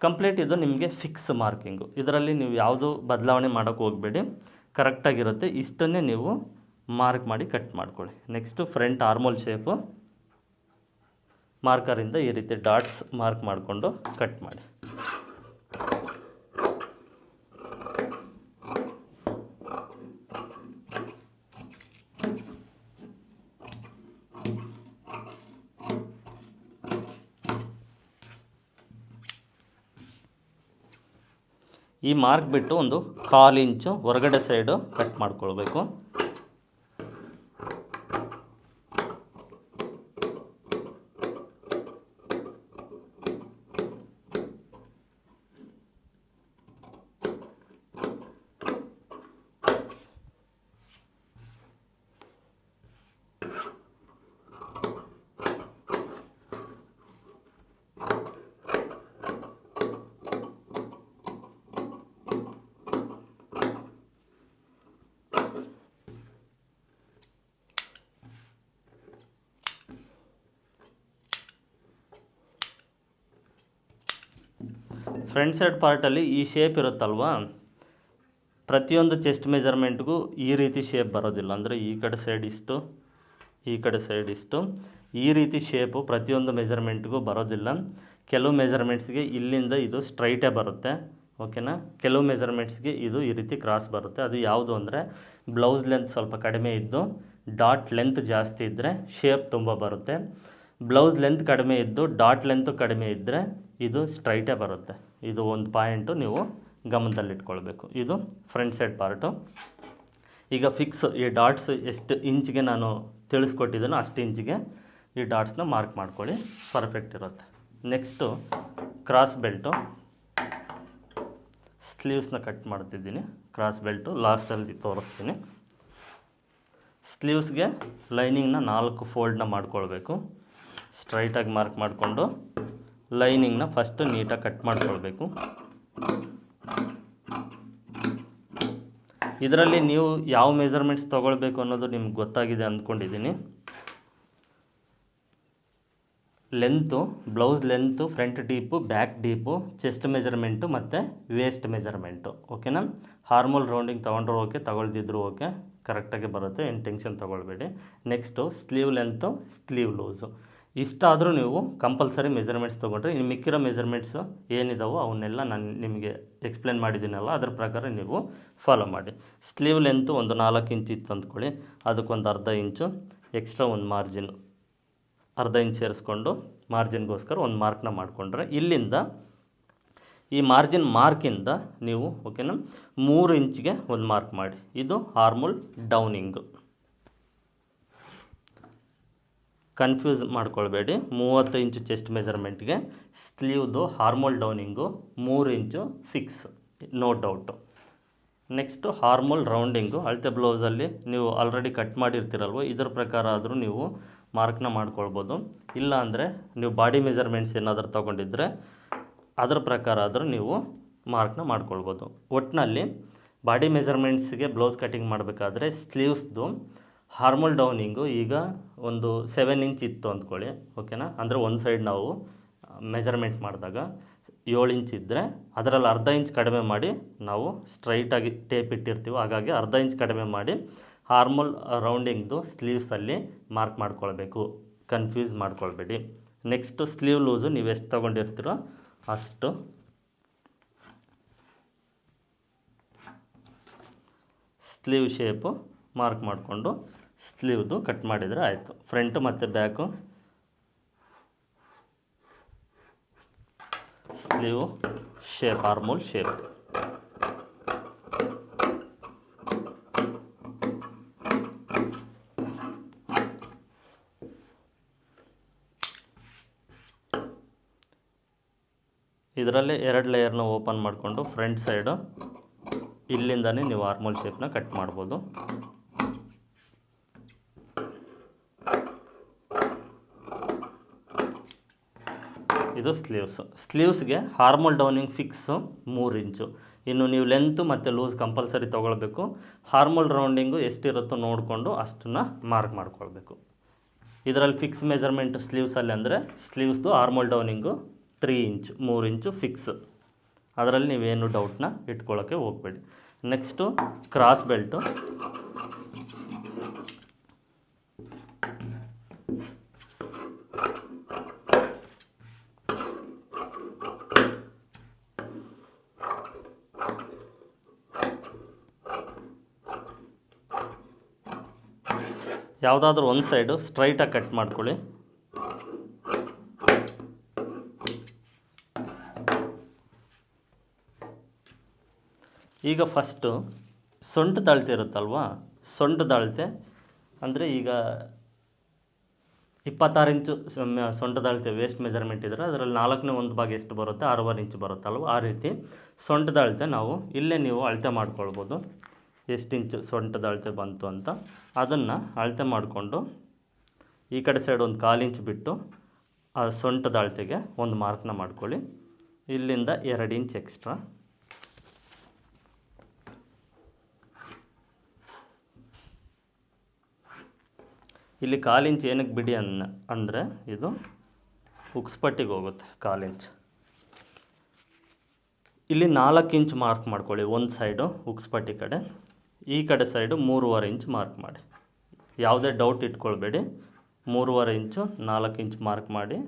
ಕಂಪ್ಲೀಟ್ ಇದು ನಿಮಗೆ ಫಿಕ್ಸ್ ಮಾರ್ಕಿಂಗು ಇದರಲ್ಲಿ ನೀವು ಯಾವುದು ಬದಲಾವಣೆ ಮಾಡೋಕ್ಕೆ ಹೋಗಬೇಡಿ. ಕರೆಕ್ಟಾಗಿರುತ್ತೆ ಇಷ್ಟನ್ನೇ ನೀವು ಮಾರ್ಕ್ ಮಾಡಿ ಕಟ್ ಮಾಡ್ಕೊಳ್ಳಿ. ನೆಕ್ಸ್ಟು ಫ್ರಂಟ್ ಆರ್ಮೋಲ್ ಶೇಪು ಮಾರ್ಕರಿಂದ ಈ ರೀತಿ ಡಾಟ್ಸ್ ಮಾರ್ಕ್ ಮಾಡಿಕೊಂಡು ಕಟ್ ಮಾಡಿ. ಈ ಮಾರ್ಕ್ ಬಿಟ್ಟು ಒಂದು ಕಾಲು ಇಂಚು ಹೊರಗಡೆ ಸೈಡು ಕಟ್ ಮಾಡ್ಕೊಳ್ಬೇಕು. ಫ್ರಂಟ್ ಸೈಡ್ ಪಾರ್ಟಲ್ಲಿ ಈ ಶೇಪ್ ಇರುತ್ತಲ್ವಾ? ಪ್ರತಿಯೊಂದು ಚೆಸ್ಟ್ ಮೆಜರ್ಮೆಂಟ್ಗೂ ಈ ರೀತಿ ಶೇಪ್ ಬರೋದಿಲ್ಲ. ಅಂದರೆ ಈ ಕಡೆ ಸೈಡ್ ಇಷ್ಟು, ಈ ಕಡೆ ಸೈಡ್ ಇಷ್ಟು. ಈ ರೀತಿ ಶೇಪು ಪ್ರತಿಯೊಂದು ಮೆಜರ್ಮೆಂಟ್ಗೂ ಬರೋದಿಲ್ಲ. ಕೆಲವು ಮೆಜರ್ಮೆಂಟ್ಸ್ಗೆ ಇಲ್ಲಿಂದ ಇದು ಸ್ಟ್ರೈಟೇ ಬರುತ್ತೆ. ಓಕೆನಾ ಕೆಲವು ಮೆಜರ್ಮೆಂಟ್ಸ್ಗೆ ಇದು ಈ ರೀತಿ ಕ್ರಾಸ್ ಬರುತ್ತೆ. ಅದು ಯಾವುದು ಅಂದರೆ ಬ್ಲೌಸ್ ಲೆಂತ್ ಸ್ವಲ್ಪ ಕಡಿಮೆ ಇದ್ದು ಡಾಟ್ ಲೆಂತ್ ಜಾಸ್ತಿ ಇದ್ದರೆ ಶೇಪ್ ತುಂಬ ಬರುತ್ತೆ. ಬ್ಲೌಸ್ ಲೆಂತ್ ಕಡಿಮೆ ಇದ್ದು ಡಾಟ್ ಲೆಂತು ಕಡಿಮೆ ಇದ್ದರೆ ಇದು ಸ್ಟ್ರೈಟೇ ಬರುತ್ತೆ. ಇದು ಒಂದು ಪಾಯಿಂಟು ನೀವು ಗಮನದಲ್ಲಿಟ್ಕೊಳ್ಬೇಕು. ಇದು ಫ್ರಂಟ್ ಸೈಡ್ ಪಾರ್ಟು ಈಗ ಫಿಕ್ಸ್ ಈ ಡಾಟ್ಸ್ ಎಷ್ಟು ಇಂಚಿಗೆ ನಾನು ತಿಳಿಸ್ಕೊಟ್ಟಿದ್ದೀನೋ ಅಷ್ಟು ಇಂಚಿಗೆ ಈ ಡಾಟ್ಸ್ನ ಮಾರ್ಕ್ ಮಾಡ್ಕೊಳ್ಳಿ. ಪರ್ಫೆಕ್ಟ್ ಇರುತ್ತೆ. ನೆಕ್ಸ್ಟು ಕ್ರಾಸ್ ಬೆಲ್ಟು ಸ್ಲೀವ್ಸ್ನ ಕಟ್ ಮಾಡ್ತಿದ್ದೀನಿ. ಕ್ರಾಸ್ ಬೆಲ್ಟು ಲಾಸ್ಟಲ್ಲಿ ತೋರಿಸ್ತೀನಿ. ಸ್ಲೀವ್ಸ್ಗೆ ಲೈನಿಂಗ್ನ ನಾಲ್ಕು ಫೋಲ್ಡ್ನ ಮಾಡ್ಕೊಳ್ಬೇಕು. ಸ್ಟ್ರೈಟಾಗಿ ಮಾರ್ಕ್ ಮಾಡಿಕೊಂಡು ಲೈನಿಂಗ್ನ ಫಸ್ಟು ನೀಟಾಗಿ ಕಟ್ ಮಾಡಿಕೊಳ್ಬೇಕು. ಇದರಲ್ಲಿ ನೀವು ಯಾವ ಮೆಜರ್ಮೆಂಟ್ಸ್ ತೊಗೊಳ್ಬೇಕು ಅನ್ನೋದು ನಿಮ್ಗೆ ಗೊತ್ತಾಗಿದೆ ಅಂದ್ಕೊಂಡಿದ್ದೀನಿ. Length, blouse length, front deep, back deep, chest measurement ಮತ್ತು ವೇಸ್ಟ್ ಮೆಜರ್ಮೆಂಟು. ಓಕೆನಾ? ಹಾರ್ಮೋಲ್ ರೌಂಡಿಂಗ್ ತೊಗೊಂಡ್ರು ಓಕೆ, ತಗೊಳ್ದಿದ್ರು ಓಕೆ, ಕರೆಕ್ಟಾಗಿ ಬರುತ್ತೆ, ಏನು tension ತೊಗೊಳ್ಬೇಡಿ. Next, sleeve length, sleeve loose. ಇಷ್ಟಾದರೂ ನೀವು ಕಂಪಲ್ಸರಿ ಮೆಜರ್ಮೆಂಟ್ಸ್ ತೊಗೊಂಡ್ರೆ ಇನ್ನು ಮಿಕ್ಕಿರೋ ಮೆಜರ್ಮೆಂಟ್ಸು ಏನಿದಾವೋ ಅವನ್ನೆಲ್ಲ ನಾನು ನಿಮಗೆ ಎಕ್ಸ್ಪ್ಲೇನ್ ಮಾಡಿದ್ದೀನಲ್ಲ, ಅದ್ರ ಪ್ರಕಾರ ನೀವು ಫಾಲೋ ಮಾಡಿ. ಸ್ಲೀವ್ ಲೆಂತು ಒಂದು ನಾಲ್ಕು ಇಂಚ್ ಇತ್ತು ಅಂದ್ಕೊಳ್ಳಿ. ಅದಕ್ಕೊಂದು ಅರ್ಧ ಇಂಚು ಎಕ್ಸ್ಟ್ರಾ ಒಂದು ಮಾರ್ಜಿನ್ ಅರ್ಧ ಇಂಚ್ ಸೇರಿಸ್ಕೊಂಡು ಮಾರ್ಜಿನ್ಗೋಸ್ಕರ ಒಂದು ಮಾರ್ಕ್ನ ಮಾಡಿಕೊಂಡ್ರೆ, ಇಲ್ಲಿಂದ ಈ ಮಾರ್ಜಿನ್ ಮಾರ್ಕಿಂದ ನೀವು ಓಕೆನಾ ಮೂರು ಇಂಚ್ಗೆ ಒಂದು ಮಾರ್ಕ್ ಮಾಡಿ. ಇದು ಹಾರ್ಮುಲ್ ಡೌನಿಂಗು ಕನ್ಫ್ಯೂಸ್ ಮಾಡ್ಕೊಳ್ಬೇಡಿ. ಮೂವತ್ತು ಇಂಚು ಚೆಸ್ಟ್ ಮೆಜರ್ಮೆಂಟ್ಗೆ ಸ್ಲೀವ್ದು ಹಾರ್ಮೋಲ್ ಡೌನಿಂಗು ಮೂರು inch fix no doubt next armhole rounding ಅಳತೆ ಬ್ಲೌಸಲ್ಲಿ ನೀವು ಆಲ್ರೆಡಿ ಕಟ್ ಮಾಡಿರ್ತೀರಲ್ವ, ಇದ್ರ ಪ್ರಕಾರ ಆದರೂ ನೀವು ಮಾರ್ಕ್ನ ಮಾಡ್ಕೊಳ್ಬೋದು. ಇಲ್ಲ ಅಂದರೆ ನೀವು ಬಾಡಿ ಮೆಜರ್ಮೆಂಟ್ಸ್ ಏನಾದರೂ ತೊಗೊಂಡಿದ್ರೆ ಅದರ ಪ್ರಕಾರ ಆದರೂ ನೀವು ಮಾರ್ಕ್ನ ಮಾಡ್ಕೊಳ್ಬೋದು. ಒಟ್ಟಿನಲ್ಲಿ ಬಾಡಿ ಮೆಜರ್ಮೆಂಟ್ಸ್ಗೆ ಬ್ಲೌಸ್ ಕಟಿಂಗ್ ಮಾಡಬೇಕಾದ್ರೆ ಸ್ಲೀವ್ಸ್ದು ಹಾರ್ಮೋಲ್ ಡೌನಿಂಗು ಈಗ ಒಂದು ಸೆವೆನ್ ಇಂಚ್ ಇತ್ತು ಅಂದ್ಕೊಳ್ಳಿ ಓಕೆನಾ ಅಂದರೆ ಒಂದು ಸೈಡ್ ನಾವು ಮೆಜರ್ಮೆಂಟ್ ಮಾಡಿದಾಗ ಏಳು ಇಂಚ್ ಇದ್ದರೆ ಅದರಲ್ಲಿ ಅರ್ಧ ಇಂಚ್ ಕಡಿಮೆ ಮಾಡಿ ನಾವು ಸ್ಟ್ರೈಟಾಗಿ ಟೇಪ್ ಇಟ್ಟಿರ್ತೀವಿ, ಹಾಗಾಗಿ ಅರ್ಧ ಇಂಚ್ ಕಡಿಮೆ ಮಾಡಿ ಹಾರ್ಮಲ್ ರೌಂಡಿಂಗ್ದು ಸ್ಲೀವ್ಸಲ್ಲಿ ಮಾರ್ಕ್ ಮಾಡ್ಕೊಳ್ಬೇಕು. ಕನ್ಫ್ಯೂಸ್ ಮಾಡ್ಕೊಳ್ಬೇಡಿ. ನೆಕ್ಸ್ಟು ಸ್ಲೀವ್ ಲೂಸು ನೀವು ಎಷ್ಟು ತೊಗೊಂಡಿರ್ತೀರೋ ಅಷ್ಟು ಸ್ಲೀವ್ ಶೇಪು ಮಾರ್ಕ್ ಮಾಡಿಕೊಂಡು ಸ್ಲೀವ್ದು ಕಟ್ ಮಾಡಿದರೆ ಆಯಿತು. ಫ್ರಂಟು ಮತ್ತು back. Sleeve shape, armhole shape. ಇದರಲ್ಲಿ ಎರಡು ಲೇಯರ್ನ ಓಪನ್ ಮಾಡಿಕೊಂಡು ಫ್ರಂಟ್ ಸೈಡು ಇಲ್ಲಿಂದನೇ ನೀವು ಆರ್ಮೋಲ್ ಶೇಪ್ನ ಕಟ್ ಮಾಡ್ಬೋದು. ಇದು ಸ್ಲೀವ್ಸು. ಸ್ಲೀವ್ಸ್ಗೆ ಹಾರ್ಮಲ್ ಡೌನಿಂಗ್ ಫಿಕ್ಸು ಮೂರು ಇಂಚು. ಇನ್ನು ನೀವು ಲೆಂತು ಮತ್ತು ಲೂಸ್ ಕಂಪಲ್ಸರಿ ತೊಗೊಳ್ಬೇಕು. ಹಾರ್ಮಲ್ ರೌಂಡಿಂಗು ಎಷ್ಟಿರುತ್ತೋ ನೋಡಿಕೊಂಡು ಅಷ್ಟನ್ನು ಮಾರ್ಕ್ ಮಾಡ್ಕೊಳ್ಬೇಕು. ಇದರಲ್ಲಿ ಫಿಕ್ಸ್ ಮೆಜರ್ಮೆಂಟ್ ಸ್ಲೀವ್ಸಲ್ಲಿ ಅಂದರೆ ಸ್ಲೀವ್ಸ್ದು ಹಾರ್ಮಲ್ ಡೌನಿಂಗು ತ್ರೀ ಇಂಚು, ಮೂರು ಇಂಚು ಫಿಕ್ಸ್. ಅದರಲ್ಲಿ ನೀವೇನು ಡೌಟ್ನ ಇಟ್ಕೊಳ್ಳೋಕ್ಕೆ ಹೋಗಬೇಡಿ. Next cross belt. ಯಾವುದಾದ್ರೂ ಒಂದು ಸೈಡು ಸ್ಟ್ರೈಟಾಗಿ ಕಟ್ ಮಾಡ್ಕೊಳ್ಳಿ. ಈಗ ಫಸ್ಟು ಸೊಂಟು ದಾಳ್ತೆ ಇರುತ್ತಲ್ವಾ? ಸೊಂಟು ಅಳತೆ ಅಂದರೆ ಈಗ ಇಪ್ಪತ್ತಾರು ಇಂಚು ಸೊಂಟು ದಾಳ್ತೆ ವೇಸ್ಟ್ ಮೆಜರ್ಮೆಂಟ್ ಇದ್ದರೆ ಅದರಲ್ಲಿ ನಾಲ್ಕನೇ ಒಂದು ಭಾಗ ಎಷ್ಟು ಬರುತ್ತೆ? ಆರೂವರೆ ಇಂಚು ಬರುತ್ತಲ್ವ? ಆ ರೀತಿ ಸೊಂಟದ ಅಳತೆ ನಾವು ಇಲ್ಲೇ ನೀವು ಅಳತೆ ಮಾಡ್ಕೊಳ್ಬೋದು. ಎಷ್ಟು ಇಂಚು ಸೊಂಟದ ಅಳತೆ ಬಂತು ಅಂತ ಅದನ್ನು ಅಳತೆ ಮಾಡಿಕೊಂಡು ಈ ಕಡೆ ಸೈಡ್ ಒಂದು ಕಾಲು ಇಂಚ್ ಬಿಟ್ಟು ಆ ಸೊಂಟದ ಅಳತೆಗೆ ಒಂದು ಮಾರ್ಕ್ನ ಮಾಡ್ಕೊಳ್ಳಿ. ಇಲ್ಲಿಂದ ಎರಡು ಇಂಚ್ ಎಕ್ಸ್ಟ್ರಾ. ಇಲ್ಲಿ ಕಾಲು ಇಂಚ್ ಏನಕ್ಕೆ ಬಿಡಿ ಅನ್ನ ಅಂದರೆ ಇದು ಉಕ್ಸ್ಪಟ್ಟಿಗೆ ಹೋಗುತ್ತೆ ಕಾಲು ಇಂಚ್. ಇಲ್ಲಿ ನಾಲ್ಕು ಇಂಚ್ ಮಾರ್ಕ್ ಮಾಡ್ಕೊಳ್ಳಿ ಒಂದು ಸೈಡು ಉಕ್ಸ್ಪಟ್ಟಿ ಕಡೆ. ಈ ಕಡೆ ಸೈಡು ಮೂರುವರೆ ಇಂಚ್ ಮಾರ್ಕ್ ಮಾಡಿ. ಯಾವುದೇ ಡೌಟ್ ಇಟ್ಕೊಳ್ಬೇಡಿ. ಮೂರುವರೆ ಇಂಚು ನಾಲ್ಕು ಇಂಚ್ ಮಾರ್ಕ್ ಮಾಡಿ.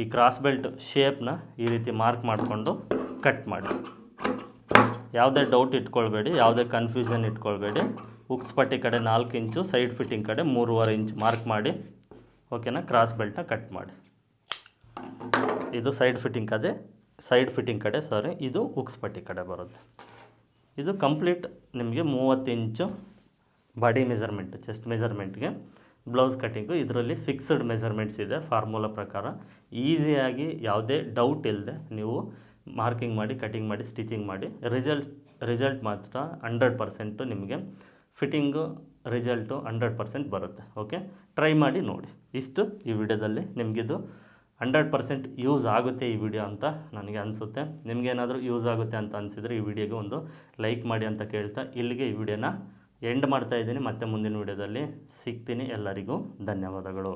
ಈ ಕ್ರಾಸ್ ಬೆಲ್ಟ್ ಶೇಪ್ನ ಈ ರೀತಿ ಮಾರ್ಕ್ ಮಾಡಿಕೊಂಡು ಕಟ್ ಮಾಡಿ. ಯಾವುದೇ ಡೌಟ್ ಇಟ್ಕೊಳ್ಬೇಡಿ, ಯಾವುದೇ ಕನ್ಫ್ಯೂಷನ್ ಇಟ್ಕೊಳ್ಬೇಡಿ. ಉಕ್ಸ್ ಪಟ್ಟಿ ಕಡೆ ನಾಲ್ಕು ಇಂಚು ಸೈಡ್ ಫಿಟ್ಟಿಂಗ್ ಕಡೆ ಮೂರುವರೆ ಇಂಚ್ ಮಾರ್ಕ್ ಮಾಡಿ. ಓಕೆನಾ ಕ್ರಾಸ್ ಬೆಲ್ಟ್ನ ಕಟ್ ಮಾಡಿ. ಇದು ಸೈಡ್ ಫಿಟ್ಟಿಂಗ್ ಕಡೆ ಸೈಡ್ ಫಿಟ್ಟಿಂಗ್ ಕಡೆ ಸಾರಿ ಇದು ಉಕ್ಸ್ ಪಟ್ಟಿ ಕಡೆ ಬರುತ್ತೆ. ಇದು ಕಂಪ್ಲೀಟ್ ನಿಮಗೆ ಮೂವತ್ತು ಇಂಚು ಬಾಡಿ ಮೆಜರ್ಮೆಂಟ್ ಚೆಸ್ಟ್ ಮೆಜರ್ಮೆಂಟ್ಗೆ ಬ್ಲೌಸ್ ಕಟ್ಟಿಂಗು, ಇದರಲ್ಲಿ ಫಿಕ್ಸ್ಡ್ ಮೆಜರ್ಮೆಂಟ್ಸ್ ಇದೆ ಫಾರ್ಮುಲಾ ಪ್ರಕಾರ. ಈಸಿಯಾಗಿ ಯಾವುದೇ ಡೌಟ್ ಇಲ್ಲದೆ ನೀವು ಮಾರ್ಕಿಂಗ್ ಮಾಡಿ ಕಟಿಂಗ್ ಮಾಡಿ ಸ್ಟಿಚಿಂಗ್ ಮಾಡಿ ರಿಸಲ್ಟ್ ರಿಸಲ್ಟ್ ಮಾತ್ರ ಹಂಡ್ರೆಡ್ ಪರ್ಸೆಂಟು ನಿಮಗೆ ಫಿಟ್ಟಿಂಗು ರಿಸಲ್ಟು ಹಂಡ್ರೆಡ್ ಪರ್ಸೆಂಟ್ ಬರುತ್ತೆ ಓಕೆ ಟ್ರೈ ಮಾಡಿ ನೋಡಿ. ಇಷ್ಟು ಈ ವಿಡಿಯೋದಲ್ಲಿ ನಿಮಗಿದು ಹಂಡ್ರೆಡ್ ಪರ್ಸೆಂಟ್ ಯೂಸ್ ಆಗುತ್ತೆ ಈ ವಿಡಿಯೋ ಅಂತ ನನಗೆ ಅನಿಸುತ್ತೆ. ನಿಮಗೇನಾದರೂ ಯೂಸ್ ಆಗುತ್ತೆ ಅಂತ ಅನಿಸಿದರೆ ಈ ವಿಡಿಯೋಗೆ ಒಂದು ಲೈಕ್ ಮಾಡಿ ಅಂತ ಕೇಳ್ತಾ ಇಲ್ಲಿಗೆ ಈ ವಿಡಿಯೋನ ಎಂಡ್ ಮಾಡ್ತಾ ಇದ್ದೀನಿ. ಮತ್ತೆ ಮುಂದಿನ ವಿಡಿಯೋದಲ್ಲಿ ಸಿಗ್ತೀನಿ ಎಲ್ಲರಿಗೂ. ಧನ್ಯವಾದಗಳು.